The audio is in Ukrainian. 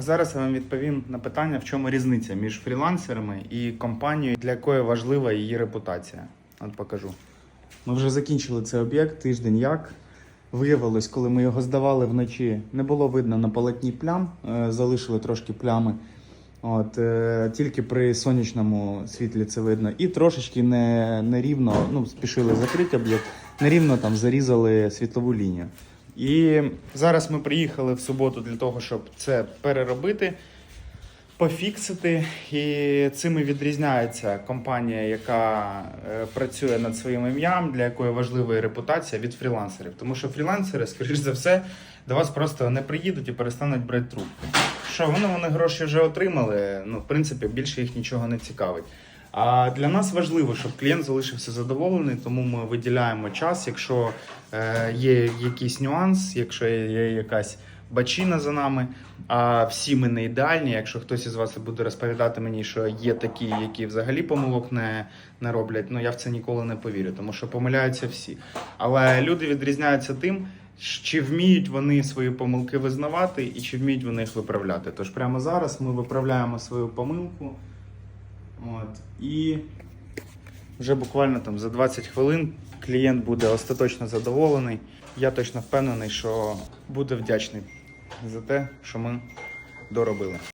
Зараз я вам відповім на питання, в чому різниця між фрілансерами і компанією, для якої важлива її репутація. От покажу. Ми вже закінчили цей об'єкт тиждень як. Виявилось, коли ми його здавали вночі, не було видно на полотні плям, е, залишили трошки плями. От, е, тільки при сонячному світлі це видно. І трошечки не, нерівно, ну, спішили закрити об'єкт, нерівно там зарізали світлову лінію. І зараз ми приїхали в суботу для того, щоб це переробити, пофіксити. І цим і відрізняється компанія, яка е, працює над своїм ім'ям, для якої важлива і репутація від фрілансерів. Тому що фрілансери, скоріш за все, до вас просто не приїдуть і перестануть брати трубку. Що вони, вони гроші вже отримали. Ну, в принципі, більше їх нічого не цікавить. А для нас важливо, щоб клієнт залишився задоволений, тому ми виділяємо час. Якщо е, є якийсь нюанс, якщо є якась бачина за нами, а всі ми не ідеальні. Якщо хтось із вас буде розповідати мені, що є такі, які взагалі помилок не, не роблять, ну я в це ніколи не повірю, тому що помиляються всі. Але люди відрізняються тим, чи вміють вони свої помилки визнавати і чи вміють вони їх виправляти. Тож прямо зараз ми виправляємо свою помилку. От, і вже буквально там за 20 хвилин клієнт буде остаточно задоволений. Я точно впевнений, що буде вдячний за те, що ми доробили.